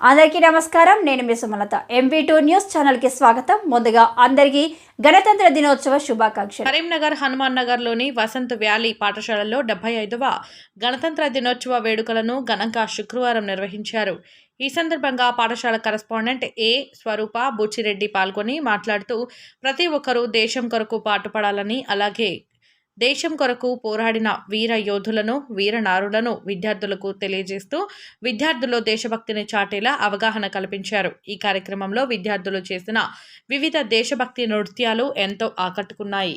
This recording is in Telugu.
అందరికీ నమస్కారం. నేను మీ సుమలత. ఎంపీ టూ న్యూస్ ఛానల్కి స్వాగతం. ముందుగా అందరికీ గణతంత్ర దినోత్సవ శుభాకాంక్షలు. కరీంనగర్ హనుమాన్ నగర్లోని వసంత్ వ్యాలీ పాఠశాలలో డెబ్బై ఐదవ గణతంత్ర దినోత్సవ వేడుకలను ఘనంగా శుక్రవారం నిర్వహించారు. ఈ సందర్భంగా పాఠశాల కరస్పాండెంట్ ఏ స్వరూప బుచ్చిరెడ్డి పాల్గొని మాట్లాడుతూ ప్రతి ఒక్కరూ దేశం కొరకు పాటుపడాలని అలాగే దేశం కొరకు పోరాడిన వీర యోధులను వీరనారులను విద్యార్థులకు తెలియజేస్తూ విద్యార్థుల్లో దేశభక్తిని చాటేలా అవగాహన కల్పించారు. ఈ కార్యక్రమంలో విద్యార్థులు చేసిన వివిధ దేశభక్తి నృత్యాలు ఎంతో ఆకట్టుకున్నాయి.